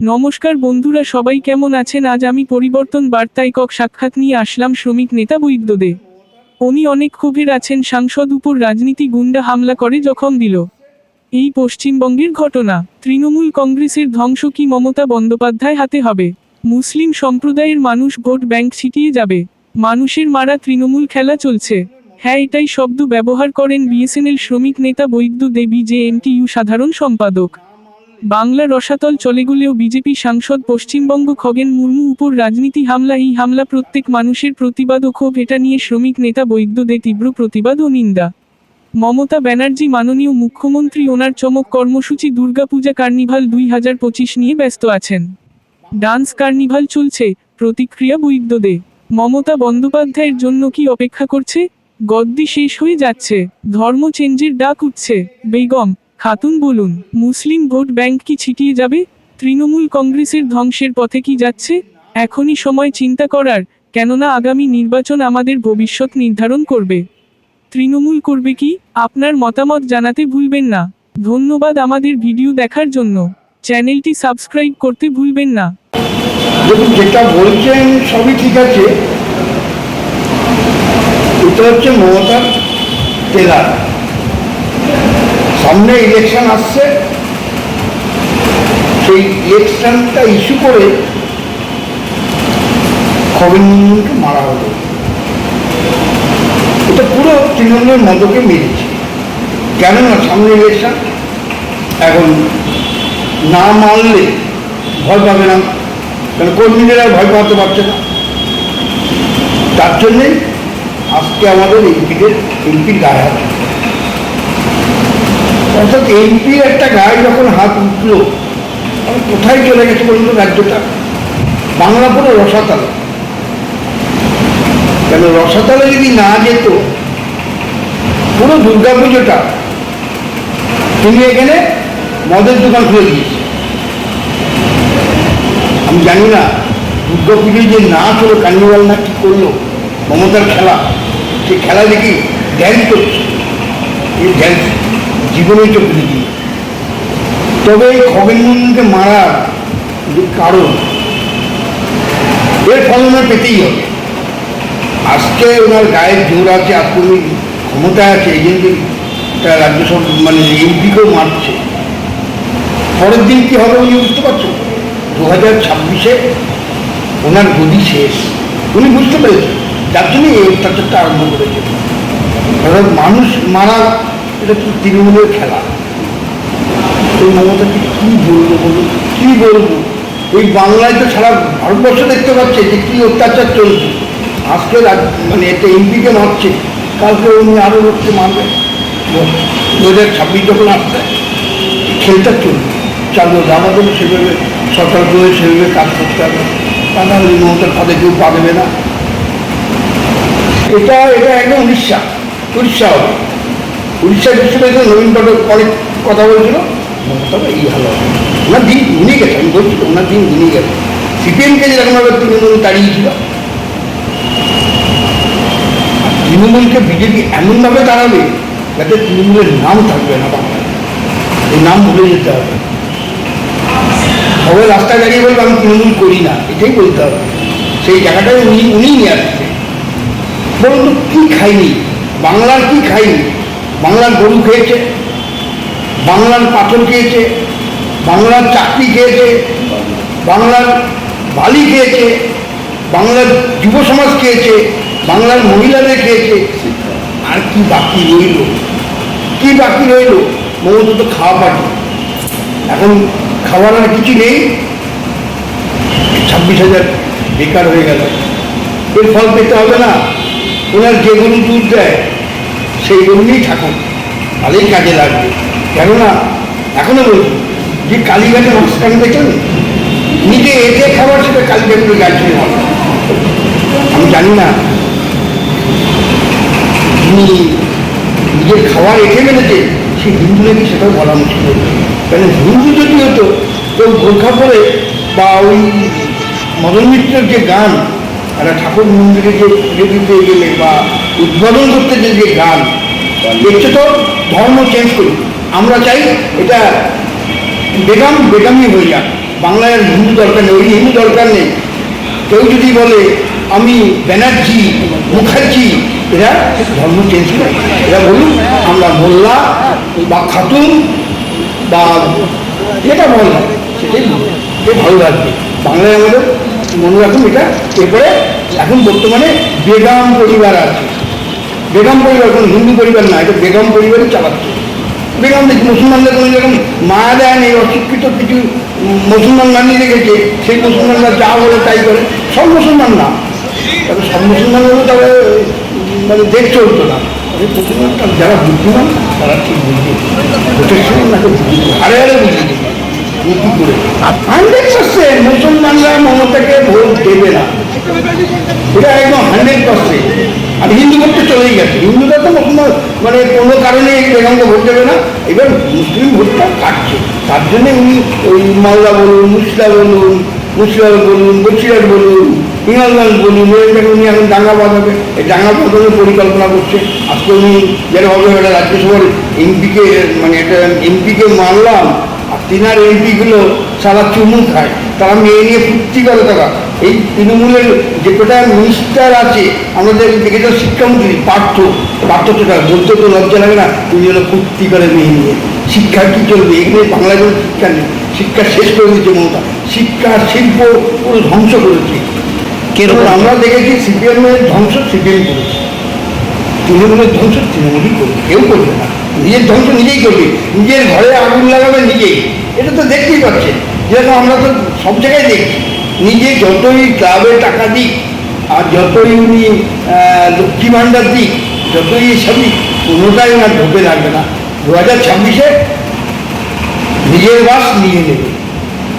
নমস্কার বন্ধুরা, সবাই কেমন আছেন? আজ আমি পরিবর্তন বার্তা একক সাক্ষাৎ নিয়ে আসলাম শ্রমিক নেতা বৈদ্যদে উনি অনেক ক্ষোভের আছেন, সাংসদ উপর রাজনীতি গুন্ডা হামলা করে জখম দিল। এই পশ্চিমবঙ্গের ঘটনা, তৃণমূল কংগ্রেসের ধ্বংস কি মমতা বন্দ্যোপাধ্যায় হাতে হবে? মুসলিম সম্প্রদায়ের মানুষ ভোট ব্যাংক ছিটিয়ে যাবে। মানুষের মারা তৃণমূল খেলা চলছে। হ্যাঁ এটাই শব্দ ব্যবহার করেন বিএসএনএল শ্রমিক নেতা বৈদ্য দেবী যে এমটিইউ সাধারণ সম্পাদক। বাংলা রসাতল চলে গেলেও বিজেপি সাংসদ পশ্চিমবঙ্গ খগেন মুর্মু উপর রাজনীতি হামলা, এই হামলা প্রত্যেক মানুষের প্রতিবাদ ও ক্ষোভ, এটা নিয়ে শ্রমিক নেতা বৈদ্য দে তীব্র প্রতিবাদ ও নিন্দা। মমতা ব্যানার্জি মাননীয় মুখ্যমন্ত্রী, ওনার চমক কর্মসূচি দুর্গাপূজা কার্নিভাল দুই হাজার পঁচিশ নিয়ে ব্যস্ত আছেন। ডান্স কার্নিভাল চলছে, প্রতিক্রিয়া বৈদ্য দে। মমতা বন্দ্যোপাধ্যায়ের জন্য কি অপেক্ষা করছে? গদ্দি শেষ হয়ে যাচ্ছে। ধর্ম চেঞ্জের ডাক উঠছে। বেগম, খাতুন বলুন, মুসলিম ভোট ব্যাংক কি ছিটিয়ে যাবে? তৃণমূল কংগ্রেসের ধ্বংসের পথে কি যাচ্ছে? এখনই সময় চিন্তা করার, কেননা আগামী নির্বাচন আমাদের ভবিষ্যৎ নির্ধারণ করবে। তৃণমূল করবে কি? আপনার মতামত জানাতে ভুলবেন না। ধন্যবাদ আমাদের ভিডিও দেখার জন্য। চ্যানেলটি সাবস্ক্রাইব করতে ভুলবেন না। যেটা বলছেন সবই ঠিক আছে এটা হচ্ছে মমতার টেলার সামনে ইলেকশন আসছে। সেই ইলেকশনটা ইস্যু করে খবর মুন্ডুকে মারা হলো। এটা পুরো তৃণমূলের মদকে মেরেছে। কেননা সামনে ইলেকশন এখন না মানলে ভয় পাবে না। কারণ কর্মীদের আর ভয় পাতে পারছে না। তার জন্যেই আজকে আমাদের এমপিদের, এমপির গায়ে হাত অর্থাৎ এমপির একটা গায়ে যখন হাত উঠল কোথায় চলে গেছে বলুন রাজ্যটা? বাংলা পুরো রসাতলে। কেন রসাতলে যদি না যেত, পুরো দুর্গা পুজোটা তিনি এখানে মদের দোকান খুলে দিয়েছে। আমি জানি না দুর্গা পুজোয় যে নাচ হলো কার্নিভাল না কি করল, মমতার খেলা। সেই খেলা দেখি ড্যান্স করছে এই ড্যান্স জীবনেই চোখ দিই তবে এই খগেন মুন্ডুকে মারার যে কারণ, এর ফল ওনার পেতেই হবে। আজকে ওনার গায়ের জোর আছে আত্মনিক ক্ষমতা আছে, এই জন্য একটা রাজ্যসভা মানে এমপিকেও মারছে। পরের দিন কি হবে উনি বুঝতে পারছেন দু হাজার ছাব্বিশে ওনার গদি শেষ। উনি বুঝতে পেরেছেন। যার জন্য এই অত্যাচারটা আরম্ভ করেছে। অর্থাৎ মানুষ মারা, এটা তো তৃণমূলের খেলা? এই মমতাকে কী বলব বলুন? কী বলব? এই বাংলায় তো সারা ভারতবর্ষ দেখতে পাচ্ছে যে কী অত্যাচার চলছে। আজকে মানে একটা এমপিকে মারছে, কালকে উনি আরও লোককে মারবে। দু হাজার ছাব্বিশ যখন আসবে খেলটা চলবে। চালু হবে আমাদের সেভাবে সতর্কভাবে সেভাবে কাজ করতে হবে। তা না হলে মমতার পদে কেউ পা দেবে না। এটা এটা একদম উড়িষ্যা উড়িষ্যা হবে। উড়িষ্যা বিশ্ববিদ্যালয় নবীন পটক অনেক কথা বলছিল। তবে এই ভালো হবে। ওনার দিন ঘুমিয়ে গেছে, আমি বলছি ওনার দিন ঘুমিয়ে গেছে। সিপিএমকে যেরকমভাবে তৃণমূল তাড়িয়েছিল, তৃণমূলকে বিজেপি এমনভাবে দাঁড়াবে যাতে তৃণমূলের নাম থাকবে না বাংলায়। এই নাম ভুলে যেতে হবে। সবাই রাস্তায় দাঁড়িয়ে বলবে, আমি তৃণমূল করি না, এটাই বলতে হবে। সেই জায়গাটায় উনি উনি নিয়ে আসছে বলুন তো কী খাইনি বাংলার কি খাইনি বাংলার গরু খেয়েছে, বাংলার পাথর খেয়েছে, বাংলার চাকরি খেয়েছে, বাংলার বালি খেয়েছে, বাংলার যুব সমাজ খেয়েছে, বাংলার মহিলাদের খেয়েছে। আর কি বাকি রইল? কি বাকি রইল? মমতা তো খাওয়া পাটি এখন খাওয়ার আর কিছু নেই। ছাব্বিশ হাজার বেকার হয়ে গেল। এর ফল পেতে হবে না। ওনার যে গরু দুধ দেয়, সেই গরু নিয়েই থাকুন। তাহলেই কাজে লাগবে। কেননা, এখনও বলছি, যে কালীঘাটে মাঝখানে দেখেন নিজে এতে খাবার সেটা কালীঘাটের গাছ হবে আমি জানি না নিজের খাবার এঁকে মেরেছে সে হিন্দু নাকি সেটাও বলা মুশকিল কেন, হিন্দু যদি হতো, কেউ গোর্খা পরে বা ওই মদন মিত্রের যে গান একটা ঠাকুর মন্দিরে যে পুজো দিতে গেলে বা উদ্বোধন করতে যে যে গান, দেখছে তো, ধর্ম চেঞ্জ করি। আমরা চাই এটা বেগাম বেগমই হয়ে যাক। বাংলায় হিন্দু দরকার নেই, ওই হিন্দু দরকার নেই। কেউ যদি বলে, আমি ব্যানার্জি, মুখার্জি, এরা ধর্ম চেঞ্জ করে। এরা বলুন আমরা মোল্লা বা খাতুন বা যেটা বল, সেটাই ভালো লাগবে। বাংলায় আমাদের মনে রাখুন এটা। এরপরে এখন বর্তমানে বেগম পরিবার আছে বেগম পরিবার কোনো হিন্দু পরিবার না, এটা বেগম পরিবারই চালাচ্ছে। বেগম দেখি মুসলমানদের কোনো যখন মা দেয় নেই অশিক্ষিত কিছু মুসলমান বানিয়ে রেখেছে সেই মুসলমানরা যা বলে তাই করে। সব মুসলমান না। তবে সব মুসলমান হলে তবে মানে দেশ চলতো না। মুসলমানটা যারা বুদ্ধিমান, তারা ঠিক বুঝবে। হারে হারে বুঝিয়ে মুসলমানরা মমতাকে ভোট দেবে না। এটা একদম হান্ড্রেড পার্সেন্ট আর হিন্দু ভোট তো চলেই গেছে। হিন্দুরা তো মানে কোনো কারণে বেগমকে ভোট দেবে না। এবার মুসলিম ভোটটা কাটছে। তার জন্যে উনি ওই মালদা বলুন মুসলা বলুন মুসলার বলুন বসিরাট বলুন, হিমালগঞ্জ বলুন উনি এখন ডাঙ্গা বাঁধাবে। এই ডাঙ্গা বাঁধানোর পরিকল্পনা করছে। আজকে উনি যেভাবে একটা রাজ্যসভার এমপিকে মানে একটা এমপিকে মানলাম। আর তিনার এমপিগুলো সারা চুমু খায়। তারা মেয়ে নিয়ে ফুর্তি করে তারা। এই তৃণমূলের যে কটা মিনিস্টার আছে আমাদের দেখেছে শিক্ষামন্ত্রী পার্থ। পার্থ তো বলতে তো লজ্জা লাগে না তিনি হলো ফুর্তি করে মেয়ে নিয়ে। শিক্ষা কি চলবে? এখানে বাংলায় কোনো শিক্ষা নেই। শিক্ষা শেষ করে দিচ্ছে মমতা। শিক্ষা শিল্প পুরো ধ্বংস করেছে। কীরকম? আমরা দেখেছি সিপিএমের ধ্বংস সিপিএম করেছে। তৃণমূলের ধ্বংস তৃণমূলই করবে। কেউ করবে না। নিজের ধ্বংস নিজেই করবে, নিজের ঘরে আগুন লাগাবে নিজেই। এটা তো দেখতেই পাচ্ছেন। যেরকম আমরা তো সব জায়গায় দেখছি, নিজে যতই ক্লাবে টাকা দিক, আর যতই উনি লক্ষ্মী ভাণ্ডার দিক, যতই এসবই, কোনোটাই ওনার ঢুকে লাগবে না। দু হাজার ছাব্বিশে নিজের বাস নিয়ে নেবে,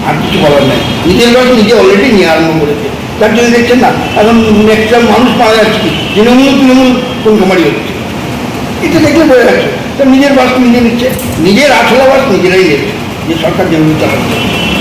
আর কিছু বলার নেই। নিজের বাস নিজে অলরেডি নিয়ে আরম্ভ করেছে। তার জন্য দেখছেন না, এখন একটা মানুষ পাওয়া যাচ্ছে তৃণমূল তৃণমূল কোন কামারি হচ্ছে? এটা দেখলে বোঝা যাচ্ছে। তো নিজের বাস নিজে নিচ্ছে। নিজের আঠেলা বাস নিজেরাই নিচ্ছে। যে সরকার যেভাবে চালাচ্ছে।